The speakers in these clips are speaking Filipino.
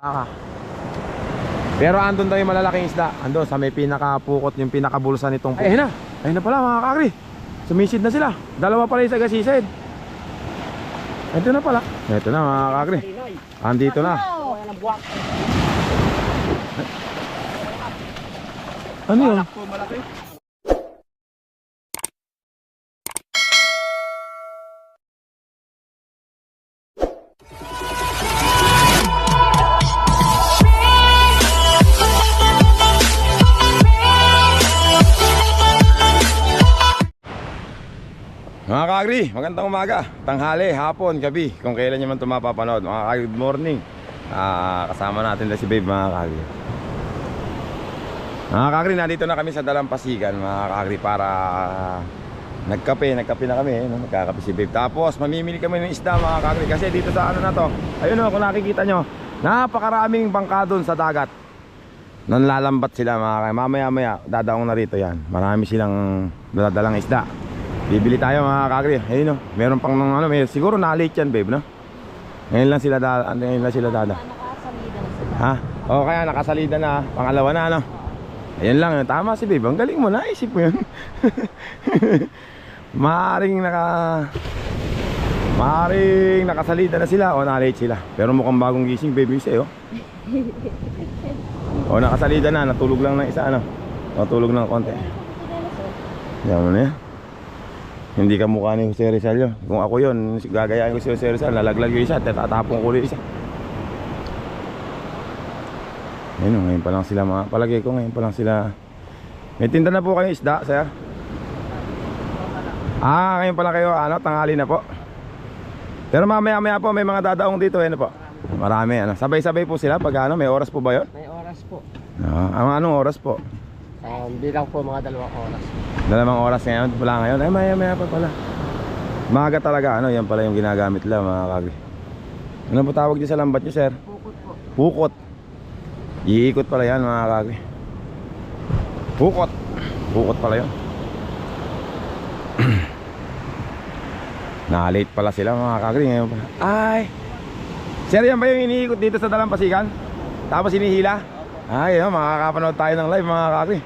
Baka. Pero andun daw yung malalaking isda. Andun sa may pinakapukot, yung pinakabulsa nitong Ay, ayun na. Ayun na pala mga kakri. Sumisid na sila. Dalawa pala yung sa gasisid. Ito na pala. Ito na mga kakri. Andito na. Ano yun? Mga kakri, magandang umaga, tanghali, hapon, gabi Kung kailan nyo man ito mapapanood. Mga kakri, good morning. Ah, Kasama natin na si Babe mga kakri Mga kakri, nandito na kami sa Dalampasigan Mga kakri, para Nagkape, nagkape na kami eh, no? Nagkakape si Babe. Tapos mamimili kami ng isda mga kakri Kasi dito sa ano na to Ayun o, kung nakikita nyo Napakaraming bangka doon sa dagat. Nanlalambat sila mga kakri Mamaya maya, dadaong na rito yan. Marami silang daladalang isda Bibili tayo mga kakri. Ayun no. Meron pang nung ano, may siguro na-late yan, babe, no? Ngayon lang sila da, ano, ngayon lang sila dada. Na. Ha? O kaya nakasalida na, pangalawa na ano. Ayun lang, tama si babe. Ang galing mo, naisip mo yun. Maaring naka Maaring nakasalida na sila o na-late sila. Pero mukhang bagong gising, baby, isa, oh. o nakasalida na, natulog lang ng isa, ano. Natulog ng konti. Yan mo na yan. Hindi ka mukha ni Jose Rizal yun. Kung ako yun, gagayain ko si Jose Rizal, lalaglag yung isa, tatapong ko ulit isa. Ayun, oh, ngayon pa lang sila mga, palagay ko ngayon pa lang sila. May tinda na po kayo isda, sir? Ah, ngayon pa lang kayo, ano, tanghali na po. Pero mamaya maya po, may mga dadaong dito, ano po. Marami, ano. Sabay-sabay po sila pag ano, may oras po ba yun? May oras po. Ah, anong oras po? Um, bilang po mga dalawang oras. Dalawang oras ngayon, wala ngayon. Ay, maya maya pa pala. Maga talaga, ano, yan pala yung ginagamit lang mga kagri. Ano po tawag niyo sa lambat niyo, sir? Pukot po. Pukot. Iikot pala yan mga kagri. Pukot. Pukot pala yun. Na-late pala sila mga kagri ngayon pa. Ay! Sir, yan ba yung iniikot dito sa Dalampasigan? Tapos hinihila? Ay, oh, makakapanood tayo ng live mga kagri.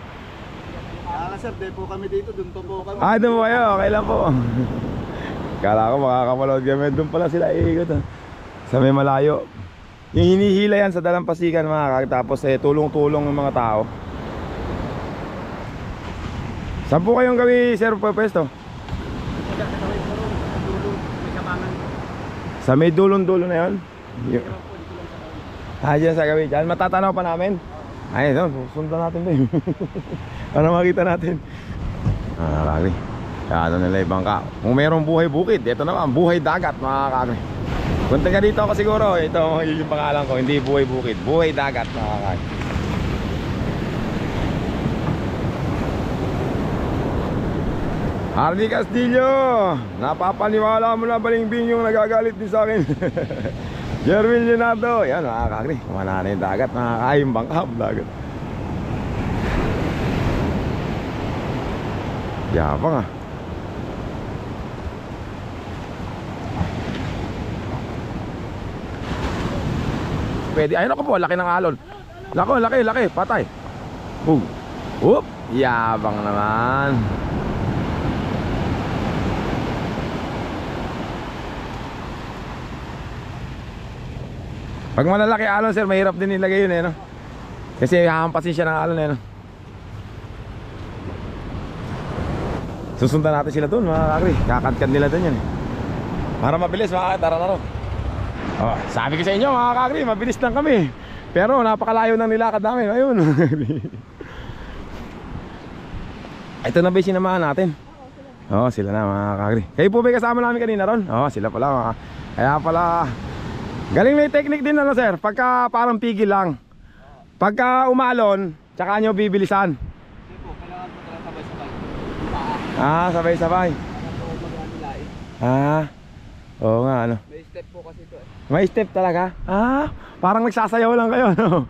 Ah, sir, di po kami dito, dun po po kami. Ah, doon po kayo. Okay lang po. Kala ko makakapanood kami. Doon pala sila iikot. ah. Sa may malayo. Yung hinihila yan sa dalampasigan mga kag. Tapos eh, tulong-tulong ng mga tao. Saan po kayong gawi, sir, po pwesto? Sa may dulong-dulo na yun? Y- Ah, dyan sa gawi. Dyan, matatanaw pa namin. Ay, no, sundan natin din. Para makita natin. Ah, kagri. Kaya nila yung bangka. Kung mayroong buhay bukid, ito naman, buhay dagat, mga kagri. Punta ka dito ako siguro, ito yun yung pangalan ko, hindi buhay bukid, buhay dagat, mga kagri. Hardy Castillo, napapaniwala mo na balingbing yung nagagalit din sa akin. Jerwin Leonardo, yan mga kagri, kumana na yung dagat, nakakain bangka, dagat. Yabang ah. Pwede. Ayun ako po, laki ng alon. Lako, laki, laki, patay. Boom. Oop, yabang naman. Pag malalaki alon, sir, mahirap din ilagay yun eh, no? Kasi hahampasin siya ng alon eh, no? Susundan natin sila doon mga kakri Kakadkad nila doon yan eh. Para mabilis mga kakri Tara na ron oh, Sabi ko sa inyo mga kakri Mabilis lang kami Pero napakalayo ng nilakad namin Ayun Ito na ba yung sinamahan natin? Oo sila na mga kakri Kayo po ba kasama namin kanina ron? Oo sila pala mga Kaya pala Galing may technique din ano sir Pagka parang pigil lang Pagka umalon Tsaka nyo bibilisan Hindi po, kailangan po talaga sabay-sabay. Ah, sabay-sabay. Ah. Oo nga ano. May step po kasi ito eh. May step talaga. Ah, parang nagsasayaw lang kayo no.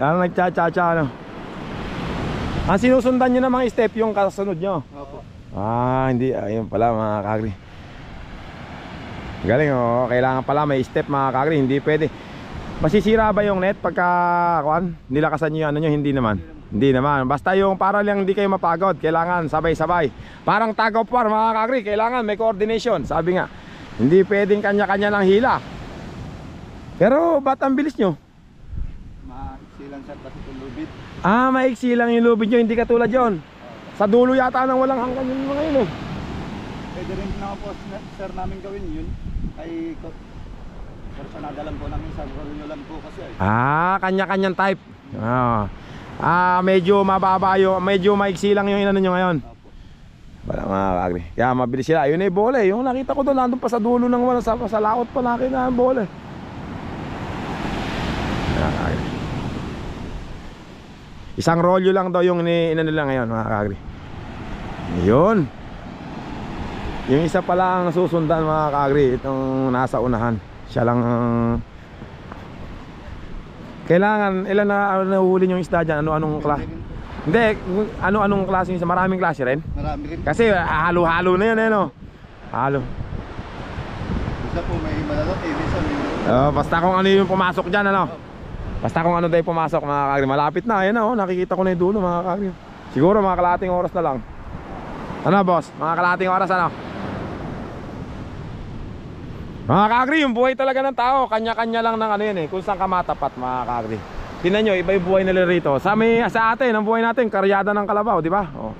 Parang nagcha-cha-cha no. Ang sinusundan niyo na mga step yung kasunod nyo. Opo. Ah, hindi ayun pala mga kagri. Galing oh, kailangan pala may step mga kagri, hindi pwede. Masisira ba yung net pagka kuan? Nilakasan niyo yung ano niyo hindi naman. Hindi naman. Basta yung para lang hindi kayo mapagod, kailangan sabay-sabay. Parang tag of war mga kakri, kailangan may coordination. Sabi nga, hindi pwedeng kanya-kanya ng hila. Pero ba't ang bilis nyo? Masilang sir kasi itong lubid. Ah, maiksi lang yung lubid nyo, hindi katulad yon. Sa dulo yata nang walang hanggan yung mga yun eh. Pwede rin naman po sir namin gawin yun. Ay, pero panadalan po namin sa rolyo lang po kasi ay. Ah, kanya-kanyang type. Ah. Ah, medyo mababa yung, medyo maiksi lang yung inano nyo ngayon. Wala mga kakri. Kaya mabilis sila. Ayun eh, bola eh. Yung nakita ko doon, nandun pa sa dulo ng wala, sa, sa laot pa nakita ang. Mga kakri. Isang rolyo lang daw yung inano nila ngayon mga kakri. Yun. Yung isa pala ang susundan mga kakri. Itong nasa unahan. Siya lang ang... Kailangan, ilan na ano, nahuli yung isda dyan? Ano-anong klase? Hindi, ano-anong klase yung isa? Maraming klase rin? Marami rin. Kasi halo-halo na yan eh no. Halo. Isa po may malalaki, isa may Oh, basta kung ano yung pumasok diyan ano. Basta kung ano yung pumasok mga kagri. Malapit na, ayan na oh, nakikita ko na yung dulo mga kagri. Siguro mga kalating oras na lang. Ano boss? Mga kalating oras ano? Mga kagri, yung buhay talaga ng tao, kanya-kanya lang ng ano yan eh, kung saan ka matapat mga kagri. Tingnan nyo, iba yung buhay nila rito. Sa, may, sa atin, ang buhay natin, karyada ng kalabaw, di ba? Oh.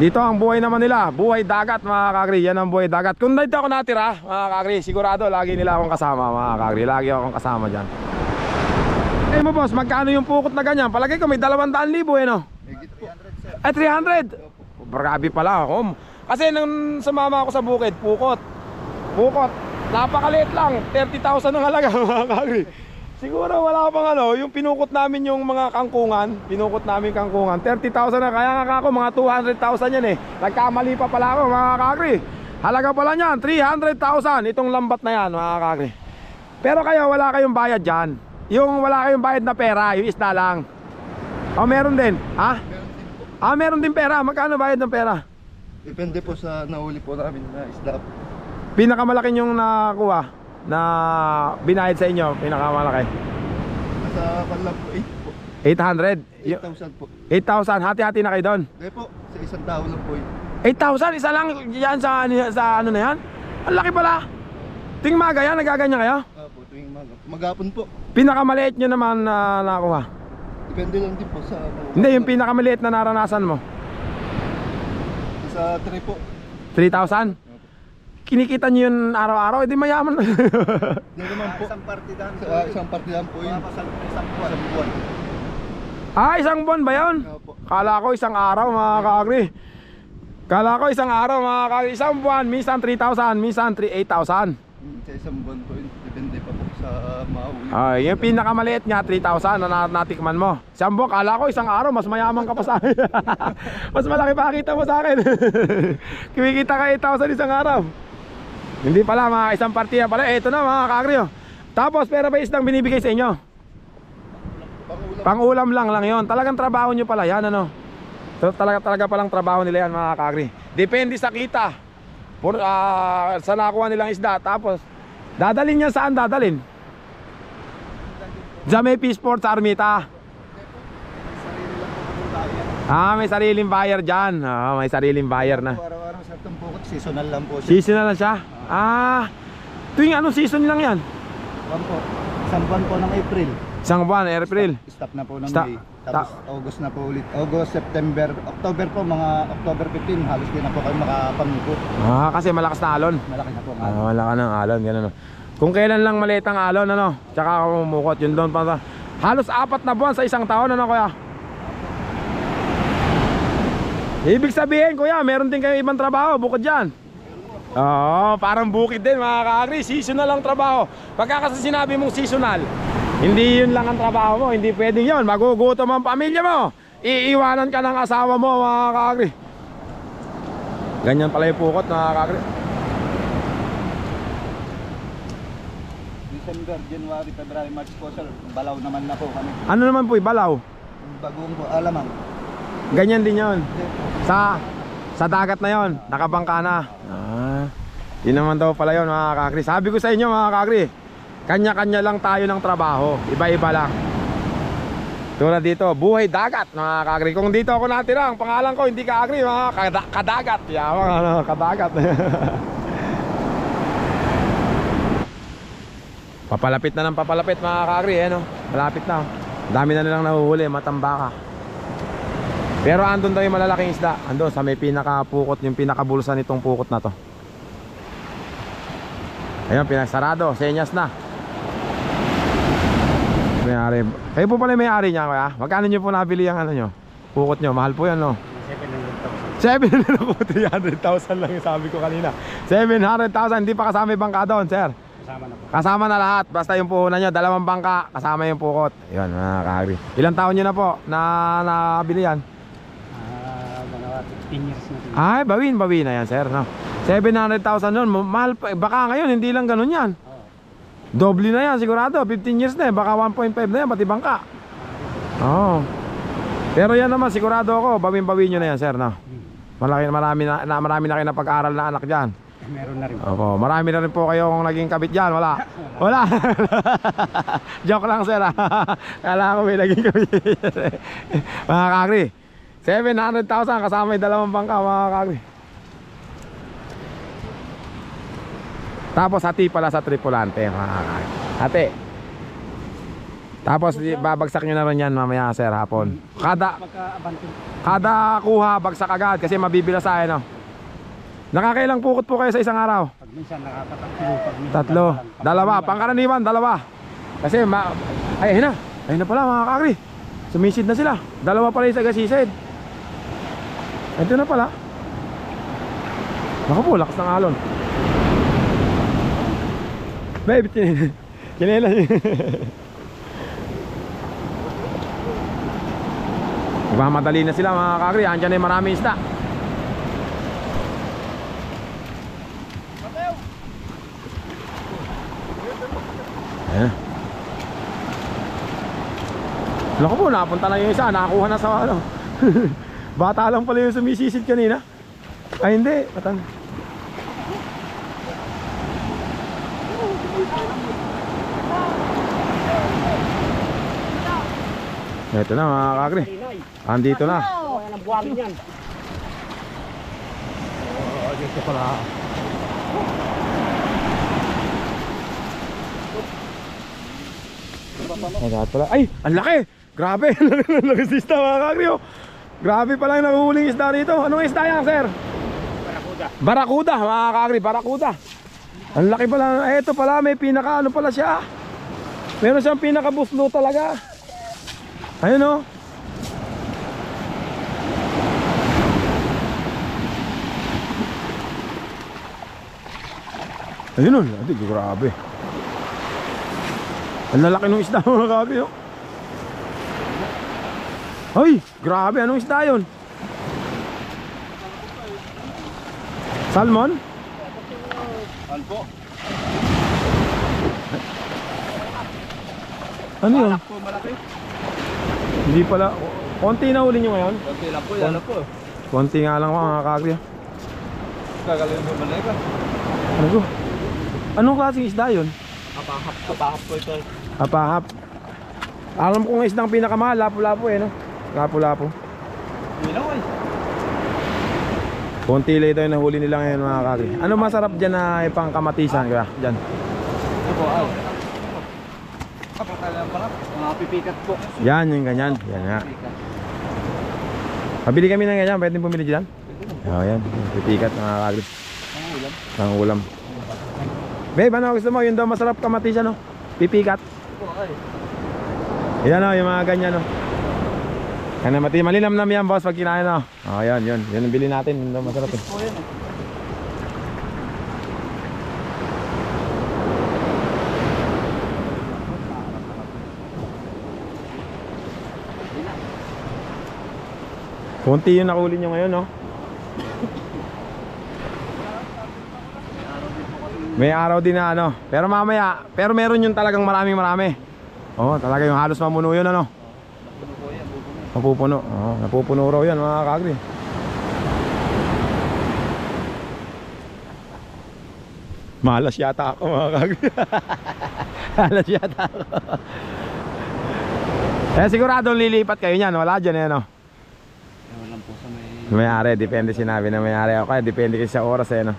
Dito ang buhay naman nila, buhay dagat mga kagri, yan ang buhay dagat. Kung dito ako natira, mga kagri, sigurado lagi nila akong kasama mga kagri, lagi akong kasama dyan. Eh mo boss, magkano yung pukot na ganyan? Palagay ko may 200,000 eh no? higit po. Ay 300! Grabe pala ako. Kasi nang sumama ako sa bukid, pukot. Pukot. Napakaliit lang, 30,000 ang halaga mga kagri. Siguro wala pang ano, yung pinukot namin yung mga kangkungan, pinukot namin kangkungan, 30,000 na, kaya nga ako mga 200,000 yan eh. Nagkamali pa pala ako mga kagri. Halaga pala niyan, 300,000 itong lambat na yan mga kagri. Pero kayo wala kayong bayad dyan. Yung wala kayong bayad na pera, yung isda lang. O meron din, ha? Ah, meron din pera. Magkano bayad ng pera? Depende po sa nahuli po namin na isda. Pinakamalaki yung nakuha na binayad sa inyo, pinakamalaki. Kanlang po 8 po. 800. Y- 8,000 po. 8,000. Hati-hati na kayo doon. Hindi po, sa isang tao lang po yun. 8,000 isa lang yan sa, sa ano na yan? Ang laki pala. Ting maga yan, nagaganyan kayo? Ah, po, tuwing maga. Magapon po. Pinakamaliit nyo naman na nakuha. Depende lang din po sa... ano, Hindi, yung pinakamaliit na naranasan mo. Sa 3 po. 3,000? Kinikita nyo yun araw-araw, edi mayaman. Hindi naman po. Isang partidan po. Sa isang partidan po yun. Isang buwan. Isang buwan. ah, isang buwan ba yun? Opo. Kala ko isang araw mga kaagri. Kala ko isang araw mga kaagri. Isang buwan, minsan 3,000, minsan 3 8,000. Hmm, Sa isang buwan po yun. Depende pa po sa mahuli. Ah, yung pinakamaliit niya 3,000 na na- natikman mo. Isang buwan, kala ko isang araw mas mayaman ka pa sa akin. mas malaki pa kita mo sa akin. Kumikita ka 8,000 isang araw. Hindi pala mga isang partiya pala. Eto na mga kaagri. oh. Tapos pera ba isdang binibigay sa inyo? Pangulam. Pangulam lang lang yon. Talagang trabaho nyo pala yan ano. So, talaga talaga palang trabaho nila yan mga kaagri. Depende sa kita. Por, ah, sa nakuha nilang isda. Tapos, dadalin niya saan dadalin? Diyan may Peace Sports Armita. Ah, may sariling buyer dyan. Ah, may sariling buyer na. Araw-araw sa itong bukot, seasonal lang po siya. Seasonal na siya? Ah, tuwing anong season lang yan? Buwan po. Isang buwan po ng April. Isang buwan, April. Stop na po ng Stop. May. Tapos August na po ulit. August, September, October po, mga October 15, halos din na po kayo makapamikot. Ah, kasi malakas na alon. Malaki na po ang Ah, alon. wala ka ng alon, ganun. no. Kung kailan lang maliit ang alon, ano, tsaka ako mumukot, yun doon pa. Halos apat na buwan sa isang taon, ano kuya? Ibig sabihin, kuya, meron din kayo ibang trabaho, bukod dyan. Oo, parang bukid din mga kaagri, seasonal ang trabaho. Pagka kasi sinabi mong seasonal, hindi yun lang ang trabaho mo, hindi pwedeng yun. Magugutom ang pamilya mo. Iiwanan ka ng asawa mo mga kaagri. Ganyan pala yung pukot mga kaagri. December, January, February, March po, sir. Balaw naman na po kami. Ano naman po, balaw? Bagoong po, alamang. Ganyan din yon. Sa sa dagat na yon, nakabangka na. Ah. Yun naman daw pala yon mga kakri. Sabi ko sa inyo mga kakri, kanya-kanya lang tayo ng trabaho. Iba-iba lang. Tulad dito, buhay dagat, mga kaagri. Kung dito ako natira, ang pangalan ko, hindi kaagri, mga kada- kadagat. Yamang ano, kadagat. papalapit na ng papalapit, mga kaagri, eh, no? Malapit na. Dami na nilang nahuhuli, matambaka. Pero andun daw yung malalaking isda. Andun sa may pinakapukot, yung pinakabulsa nitong pukot na to. Ayun, pinagsarado. Senyas na. May-ari. Kayo po pala may-ari niya, kuya. Magkano niyo po nabili yung ano nyo? Pukot nyo. Mahal po yan, no? 700,000. 300,000 lang yung sabi ko kanina. 700,000. Hindi pa kasama yung bangka doon, sir. Kasama na po. Kasama na lahat. Basta yung puhunan nyo. Dalawang bangka. Kasama yung pukot. Yun, mga kaagri. Ilang taon nyo na po na nabili yan? Ah, mga 15 years na din. Ay, bawin, bawin na yan, sir. No? 700,000 nun. Ma- Mahal pa. Baka ngayon, hindi lang ganun yan. Doble na yan, sigurado. 15 years na eh. Baka 1.5 na yan, pati bangka. Oo. Pero yan naman, sigurado ako. Bawin-bawin nyo na yan, sir. No? Malaki, marami na, na, marami na kayo napag-aral na anak dyan. Meron na rin po. Opo, marami na rin po kayong naging kabit dyan. Wala. Wala. Joke lang, sir. ah. Kala ko may naging kabit. mga kagri. 700,000 kasama yung dalawang bangka, mga kagri. Tapos hati pala sa tripulante, mga kagri. Hati. Tapos babagsak nyo na rin yan mamaya, sir, hapon. Kada, kada kuha, bagsak agad kasi mabibila sa no? Nakakailang pukot po kayo sa isang araw? Pag minsan nakakatatlo. Pag minsan Tatlo. dalawa. Dalawa. Pangkaraniwan, dalawa. Kasi ma... Ay, ayun na. Ayun na pala mga kakri. Sumisid na sila. Dalawa pala yung sagasisid. Ito na pala. Naku po, lakas ng alon. Babe, kin- kinela niya. Nagmamadali na sila mga kakri. Andyan na yung maraming isda. Ayan. Naku po, napunta lang yung isa, nakakuha na sa ano. Bata lang pala yung sumisisid kanina. Ay hindi, matan. Ito na mga kakri. Andito na. Oh, dito pala. Ay, lahat pala. Ay, ang laki! Grabe! Ang laki ng isda mga kakri, oh. Grabe pala yung nahuhuling isda rito. Anong isda yan, sir? Barakuda. Barakuda, mga kakri, barakuda. Ang laki pala. Ito pala, may pinaka ano pala siya. Meron siyang pinaka buslo talaga. Ayun oh. Ayun oh, adi, grabe. Ang lalaki ng isda mga kakri oh. Ay, grabe, anong isda yun? Salmon? Alpo. Ano yun? po malaki. Hindi pala. Konti na huli nyo ngayon? Konti lang po. Yan po. Konti nga lang mga kakri. Gagalawin mo malaki. Ano ko? Anong klaseng isda yun? Kapahap. Kapahap po ito. Apahap. Alam ko nga isdang pinakamahal, lapu-lapu eh no? Lapu-lapu. Ilaw ay. Konti lang ito yung nahuli nila ngayon mga kakri. Ano masarap dyan na ipang kamatisan kaya? Dyan. Ito po. Kapatala lang pala. Mga pipikat po. Yan yung ganyan. Yan nga. Pabili kami ng ganyan. Pwede bumili dyan? Oo yan. Pipikat mga kakri. Ang ulam. Ang ulam. Babe, ano gusto mo? Yun daw masarap kamatisan no? Pipikat. Po ay. Yan o, yung mga ganyan o. Yan mati malinam nam yan boss pag kinain o. Oh, yan, yun. Yun ang bili natin. Yun masarap eh. Yan. Kunti yung nakuli nyo ngayon no. May araw din na ano. Pero mamaya, pero meron yung talagang marami. Oo, oh, talaga yung halos mamuno yun ano. Puno po yan. Pupuno. Napupuno. Raw yan mga kagri. Malas yata ako mga kagri. Alas yata ako. eh sigurado lilipat kayo niyan, wala dyan eh no. Ewan lang po sa may... May-ari, depende sinabi na may-ari ako kaya depende kasi sa oras eh no.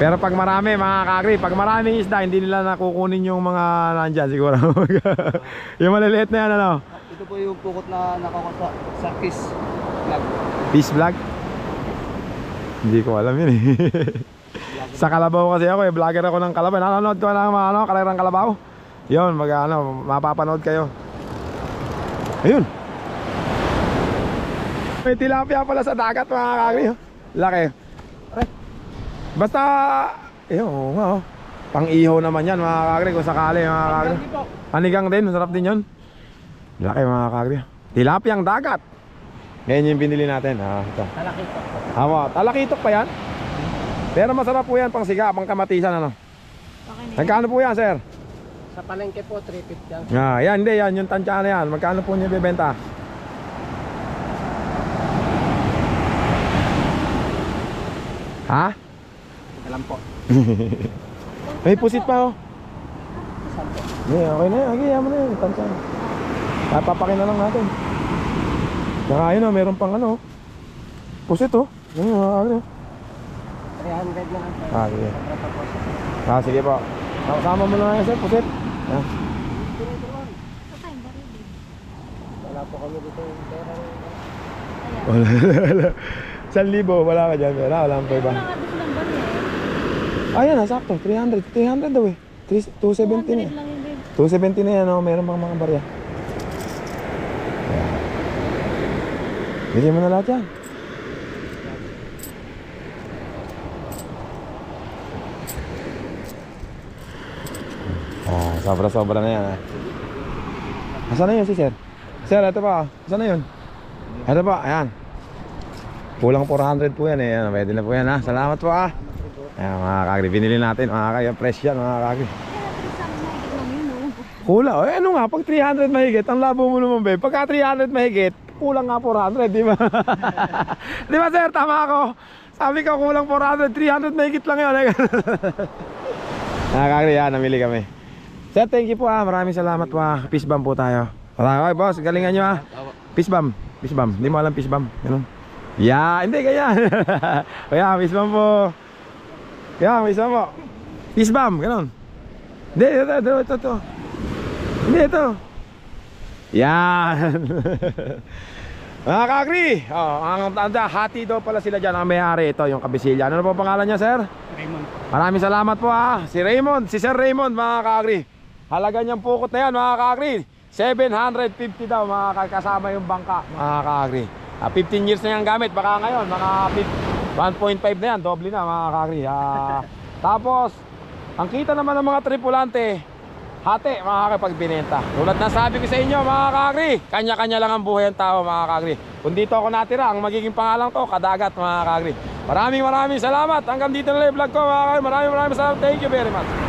Pero pag marami mga kakri, pag maraming isda, hindi nila nakukunin yung mga nandyan siguro. yung maliliit na yan ano. Ito po yung pukot na nakakasa sa kiss vlog. Peace vlog? Hindi ko alam yun eh. Sa Kalabaw kasi ako eh, vlogger ako ng Kalabaw. Nanonood ko ng mga ano, kalerang Kalabaw. Yun, mag ano, mapapanood kayo. Ayun. May tilapia pala sa dagat mga kakri. oh. Laki. Basta, eh, oo nga oh. Pang-iho naman yan mga kakri kung sakali mga po. Panigang din, masarap din yun. Laki mga kakri. Tilapiyang dagat. Ngayon yung binili natin. Ah, ito. Malaki po po. Tama, talakitok pa yan. Pero masarap po yan pang siga, pang kamatisan ano. Okay na Magkano po yan, sir? Sa palengke po, 350 ang Ah, yan, hindi yan, yung tansya na yan. Magkano po niya bibenta? Ha? Alam po. May pusit pa oh. Saan po? Hindi, okay na yan. Okay, yaman na yan. Tansya na. Papapakin na lang natin. Saka yun oh, meron pang ano. Pusit oh. Yan yung agri. 300 na lang po. Ah, sige. Ah, sige po. Kasama mo na nga yan, sir, pusit. Ah. Wala po kami dito yung pera. Wala, wala. San libo, wala ka dyan. Wala, wala pa iba. Ayan na, sakto. 300. 300 daw eh. 3, 270 na. 270 na yan, oh. meron pang mga barya. Bili mo na lahat yan. Ah, sobra-sobra na yan. Ah. Asan na yun si sir? Sir, ito pa. Asan na yun? Ito pa, ayan. Kulang 400 po yan eh. Pwede na po yan ha. Salamat po ah. Ayan mga kagri, binili natin mga kagri. Fresh yan mga kagri. Kulang. Eh, ano nga, pag 300 mahigit, ang labo mo naman, be. Pagka 300 mahigit, kulang nga 400, di ba? di ba, sir? Tama ako. Sabi ko, kulang 400, 300 mahigit lang yun. Nakakagri, yan, namili kami. Sir, thank you po ah. Maraming salamat po ah. Peace bomb po tayo. Maraming boss, galingan nyo ah. Peace bomb. Peace bomb. Hindi mo alam peace bomb. Ganun. Yeah, hindi ganyan. Kaya, peace bomb po. Kaya, peace bomb po. Peace bomb, ganun. Hindi, ito, ito, ito, ito. Hindi, ito. Yan. Mga kakri, oh, ang tanda, hati daw pala sila dyan ang may-ari. Ito, yung kabisilya. Ano po pangalan niya, sir? Raymond. Maraming salamat po ha. Si Raymond, si Sir Raymond, mga kakri. Halaga niyang pukot na yan, mga kakri. 750 daw, mga kasama yung bangka, mga kakri. Ah, 15 years na yan gamit, baka ngayon, mga 1.5 na yan, doble na, mga kakri. Ah, tapos, ang kita naman ng mga tripulante, hati, mga kakri, pag binenta. Tulad na sabi ko sa inyo, mga kakri, kanya-kanya lang ang buhay ng tao, mga kakri. Kung dito ako natira, ang magiging pangalan ko, kadagat, mga kakri. Maraming maraming salamat. Hanggang dito na lang yung vlog ko, mga kakri. Maraming maraming salamat. Thank you very much.